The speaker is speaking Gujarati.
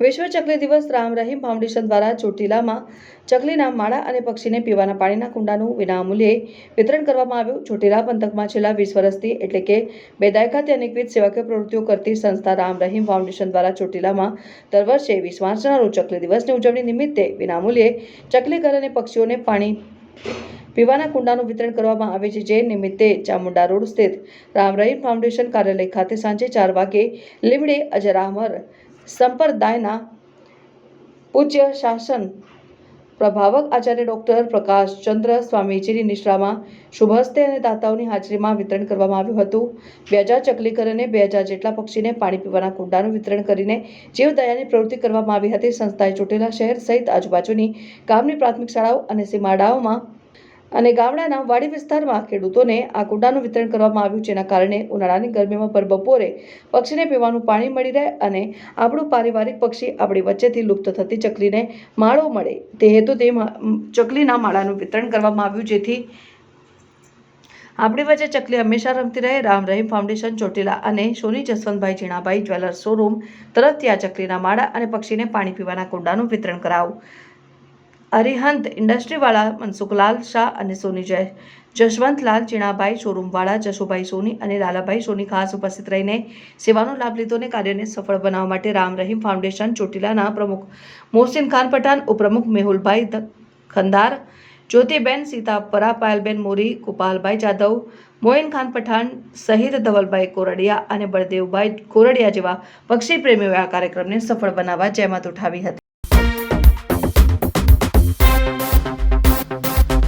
વિશ્વ ચકલી દિવસ રામ રહીમ ફાઉન્ડેશન દ્વારા ચોટીલામાં ચકલીના માળા અને પક્ષીને પીવાના પાણીના કુંડાનું વિનામૂલ્યે વિતરણ કરવામાં આવ્યું. ચોટીલા પંથકમાં છેલ્લા વીસ વર્ષથી એટલે કે બે દાયકાથી અનેકવિધ સેવાકીય પ્રવૃત્તિઓ કરતી સંસ્થા રામ રહીમ ફાઉન્ડેશન દ્વારા ચોટીલામાં દર વર્ષે વીસ માર્ચના રોજ ચકલી દિવસની ઉજવણી નિમિત્તે વિનામૂલ્યે ચકલી ઘર અને પક્ષીઓને પાણી પીવાના કુંડાનું વિતરણ કરવામાં આવે છે. જે નિમિત્તે ચામુંડા રોડ સ્થિત રામ રહીમ ફાઉન્ડેશન કાર્યાલય ખાતે સાંજે ચાર વાગે લીમડે અજરામર સંપ્રદાયના પૂજ્ય શાસન પ્રભાવક આચાર્ય ડૉક્ટર પ્રકાશ ચંદ્ર સ્વામીજીની નિશ્રામાં શુભહસ્તે અને દાતાઓની હાજરીમાં વિતરણ કરવામાં આવ્યું હતું. બે હજાર ચકલીકર અને બે હજાર જેટલા પક્ષીને પાણી પીવાના કુંડાનું વિતરણ કરીને જીવદયાની પ્રવૃત્તિ કરવામાં આવી હતી. સંસ્થાએ ચૂંટેલા શહેર સહિત આજુબાજુની ગામની પ્રાથમિક શાળાઓ અને સીમાડાઓમાં અને ગામડાના વાડી વિસ્તારમાં ખેડૂતોને આ કુંડાનું વિતરણ કરવામાં આવ્યું જેના કારણે ઉનાળાની ગરમીમાં પર બપોરે પક્ષીને પીવાનું પાણી મળી રહે અને આપણું પારિવારિક પક્ષી આપણી વચ્ચેથી લુપ્ત થતી ચકલીને માળો મળે. તે હેતુથી તે ચકલીના માળાનું વિતરણ કરવામાં આવ્યું જેથી આપણી વચ્ચે ચકલી હંમેશા રમતી રહે. રામ રહીમ ફાઉન્ડેશન ચોટીલા અને સોની જસવંતભાઈ ઝીણાભાઈ જ્વેલર્સ શોરૂમ તરફથી આ ચકલીના માળા અને પક્ષીને પાણી પીવાના કુંડાનું વિતરણ કરાવું અરિહંત ઇન્ડસ્ટ્રીવાળા મનસુખલાલ શાહ અને સોની જય. જશવંતલાલ ચીણાભાઈ શોરૂમવાળા જશુભાઈ સોની અને લાલાભાઈ સોની ખાસ ઉપસ્થિત રહીને સેવાનો લાભ લીધો અને કાર્યને સફળ બનાવવા માટે રામ રહીમ ફાઉન્ડેશન ચોટીલાના પ્રમુખ મોહસિન ખાન પઠાણ, ઉપપ્રમુખ મેહુલભાઈ ખંદાર, જ્યોતિબેન સીતાપરા, પાયલબેન મોરી, ગોપાલભાઈ જાદવ મોઇન ખાન પઠાણ સહિત ધવલભાઈ કોરડિયા અને બળદેવભાઈ કોરડિયા જેવા પક્ષી પ્રેમીઓએ આ કાર્યક્રમને સફળ બનાવવા જહેમત ઉઠાવી હતી.